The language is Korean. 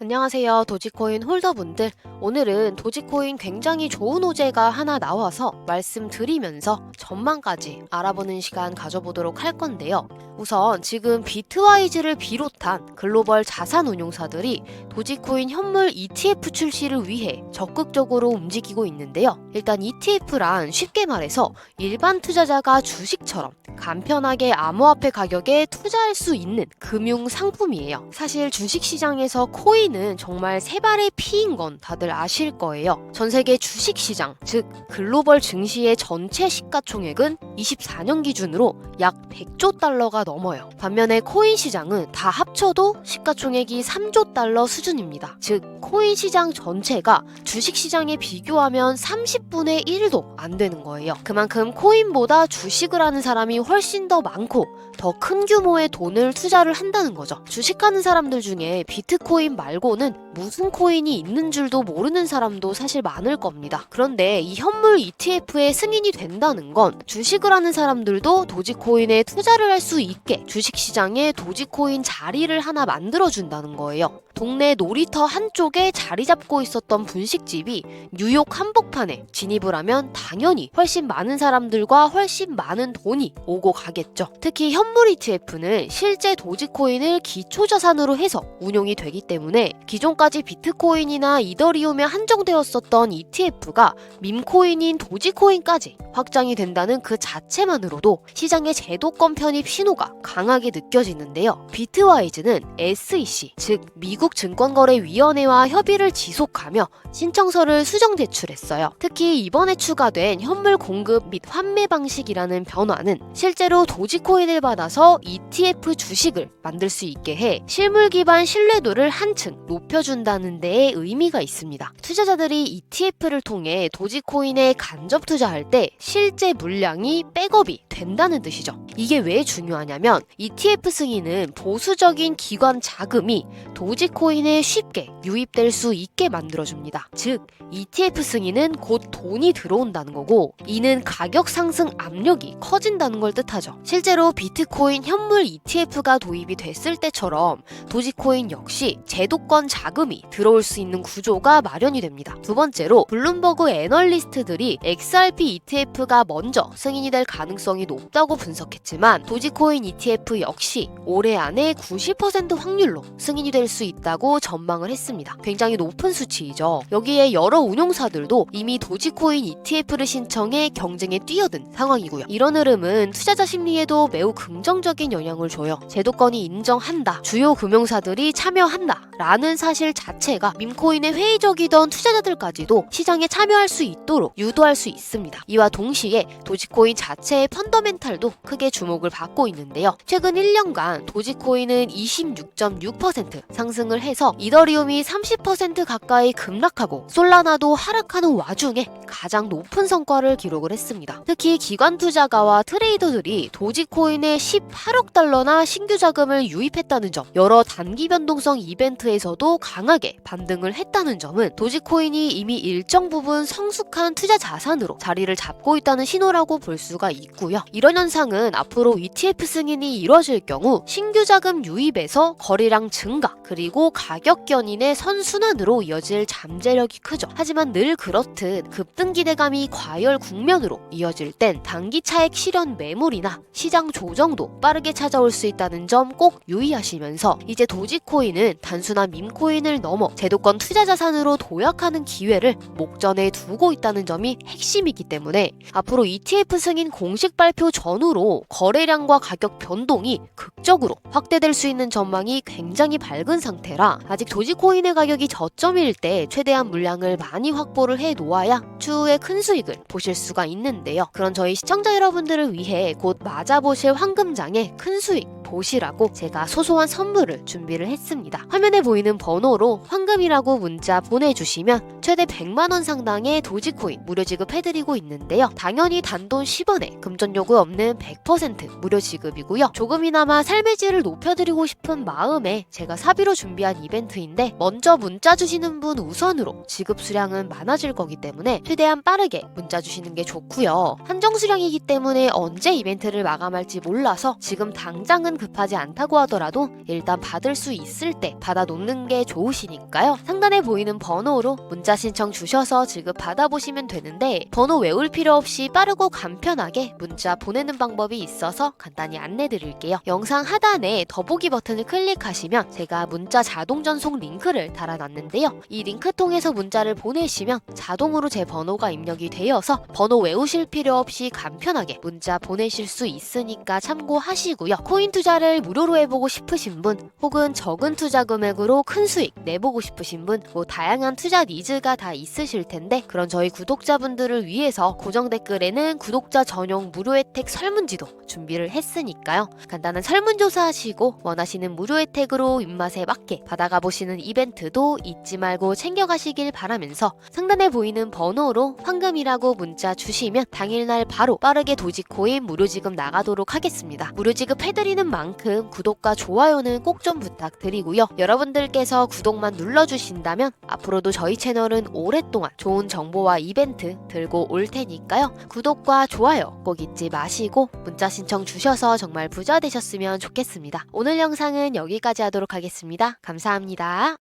안녕하세요. 도지코인 홀더분들. 오늘은 도지코인 굉장히 좋은 호재가 하나 나와서 말씀드리면서 전망까지 알아보는 시간 가져보도록 할 건데요. 우선 지금 비트와이즈를 비롯한 글로벌 자산 운용사들이 도지코인 현물 ETF 출시를 위해 적극적으로 움직이고 있는데요. 일단 ETF란 쉽게 말해서 일반 투자자가 주식처럼 간편하게 암호화폐 가격에 투자할 수 있는 금융 상품이에요. 사실 주식 시장에서 코인은 정말 세 발의 피인 건 다들 아실 거예요. 전 세계 주식 시장, 즉 글로벌 증시의 전체 시가총액은 24년 기준으로 약 100조 달러가 넘어요. 반면에 코인 시장은 다 합쳐도 시가총액이 3조 달러 수준입니다. 즉 코인 시장 전체가 주식 시장에 비교하면 30분의 1도 안 되는 거예요. 그만큼 코인보다 주식을 하는 사람이 훨씬 더 많고 더 큰 규모의 돈을 투자를 한다는 거죠. 주식하는 사람들 중에 비트코인 말고는 무슨 코인이 있는 줄도 모르는 사람도 사실 많을 겁니다. 그런데 이 현물 ETF에 승인이 된다는 건 주식을 하는 사람들도 도지코인에 투자를 할 수 있게 주식시장에 도지코인 자리를 하나 만들어준다는 거예요. 동네 놀이터 한쪽에 자리 잡고 있었던 분식집이 뉴욕 한복판에 진입을 하면 당연히 훨씬 많은 사람들과 훨씬 많은 돈이 오고 가겠죠. 특히 현물 ETF는 실제 도지코인을 기초자산으로 해서 운용이 되기 때문에 기존까지 비트코인이나 이더리움에 한정되었었던 ETF가 밈코인인 도지코인까지 확장이 된다는 그 자체만으로도 시장의 제도권 편입 신호가 강하게 느껴지는데요. 비트와이즈는 SEC, 즉 미국 증권거래위원회와 협의를 지속하며 신청서를 수정 제출했어요. 특히 이번에 추가된 현물 공급 및 환매 방식이라는 변화는 실제로 도지코인을 받아서 ETF 주식을 만들 수 있게 해 실물 기반 신뢰도를 한층 높여준다는 데에 의미가 있습니다. 투자자들이 ETF를 통해 도지코인에 간접 투자할 때 실제 물량이 백업이 된다는 뜻이죠. 이게 왜 중요하냐면 ETF 승인은 보수적인 기관 자금이 도지코인에 쉽게 유입될 수 있게 만들어줍니다. 즉, ETF 승인은 곧 돈이 들어온다는 거고, 이는 가격 상승 압력이 커진다는 걸 뜻하죠. 실제로 비트코인 현물 ETF가 도입이 됐을 때처럼 도지코인 역시 제도권 자금이 들어올 수 있는 구조가 마련이 됩니다. 두 번째로 블룸버그 애널리스트들이 XRP ETF가 먼저 승인이 될 가능성이 높다고 분석했 지만 도지코인 ETF 역시 올해 안에 90% 확률로 승인이 될 수 있다고 전망을 했습니다. 굉장히 높은 수치이죠. 여기에 여러 운용사들도 이미 도지코인 ETF를 신청해 경쟁에 뛰어든 상황이고요. 이런 흐름은 투자자 심리에도 매우 긍정적인 영향을 줘요. 제도권이 인정한다. 주요 금융사들이 참여한다. 라는 사실 자체가 밈코인에 회의적이던 투자자들까지도 시장에 참여할 수 있도록 유도할 수 있습니다. 이와 동시에 도지코인 자체의 펀더멘탈도 크게 주목을 받고 있는데요. 최근 1년간 도지코인은 26.6% 상승을 해서 이더리움이 30% 가까이 급락하고 솔라나도 하락하는 와중에 가장 높은 성과를 기록을 했습니다. 특히 기관 투자가와 트레이더들이 도지코인에 18억 달러나 신규 자금을 유입했다는 점, 여러 단기 변동성 이벤트에서도 강하게 반등을 했다는 점은 도지코인이 이미 일정 부분 성숙한 투자 자산으로 자리를 잡고 있다는 신호라고 볼 수가 있고요. 이런 현상은 앞으로 ETF 승인이 이뤄질 경우 신규 자금 유입에서 거래량 증가 그리고 가격 견인의 선순환으로 이어질 잠재력이 크죠. 하지만 늘 그렇듯 급등 기대감이 과열 국면으로 이어질 땐 단기 차익 실현 매물이나 시장 조정도 빠르게 찾아올 수 있다는 점 꼭 유의하시면서 이제 도지코인은 단순한 밈코인을 넘어 제도권 투자 자산으로 도약하는 기회를 목전에 두고 있다는 점이 핵심이기 때문에 앞으로 ETF 승인 공식 발표 전후로 거래량과 가격 변동이 극적으로 확대될 수 있는 전망이 굉장히 밝은 상태라 아직 도지코인의 가격이 저점일 때 최대한 물량을 많이 확보를 해 놓아야 추후에 큰 수익을 보실 수가 있는데요. 그런 저희 시청자 여러분들을 위해 곧 맞아보실 황금장에 큰 수익 보시라고 제가 소소한 선물을 준비를 했습니다. 화면에 보이는 번호로 황금이라고 문자 보내주시면 최대 100만원 상당의 도지코인 무료 지급해드리고 있는데요. 당연히 단돈 10원에 금전 요구 없는 100% 무료 지급이고요. 조금이나마 삶의 질을 높여드리고 싶은 마음에 제가 사비로 준비한 이벤트인데 먼저 문자 주시는 분 우선으로 지급 수량은 많아질 거기 때문에 최대한 빠르게 문자 주시는 게 좋고요. 한정 수량이기 때문에 언제 이벤트를 마감할지 몰라서 지금 당장은 급하지 않다고 하더라도 일단 받을 수 있을 때 받아 놓는 게 좋으시니까요. 상단에 보이는 번호로 문자 신청 주셔서 지급 받아보시면 되는데 번호 외울 필요 없이 빠르고 간편하게 문자 보내는 방법이 있어서 간단히 안내 드릴게요. 영상 하단에 더보기 버튼을 클릭하시면 제가 문자 자동 전송 링크를 달아놨는데요. 이 링크 통해서 문자를 보내시면 자동으로 제 번호가 입력이 되어서 번호 외우실 필요 없이 간편하게 문자 보내실 수 있으니까 참고하시고요. 코인 투자 를 무료로 해보고 싶으신 분 혹은 적은 투자 금액으로 큰 수익 내보고 싶으신 분 뭐 다양한 투자 니즈가 다 있으실 텐데 그런 저희 구독자분들을 위해서 고정 댓글에는 구독자 전용 무료 혜택 설문지도 준비를 했으니까요. 간단한 설문조사 하시고 원하시는 무료 혜택으로 입맛에 맞게 받아가 보시는 이벤트도 잊지 말고 챙겨가시길 바라면서 상단에 보이는 번호로 황금이라고 문자 주시면 당일날 바로 빠르게 도지코인 무료 지급 나가도록 하겠습니다. 무료 지급해드리는 만큼 구독과 좋아요는 꼭 좀 부탁드리고요. 여러분들께서 구독만 눌러주신다면 앞으로도 저희 채널은 오랫동안 좋은 정보와 이벤트 들고 올 테니까요. 구독과 좋아요 꼭 잊지 마시고 문자 신청 주셔서 정말 부자 되셨으면 좋겠습니다. 오늘 영상은 여기까지 하도록 하겠습니다. 감사합니다.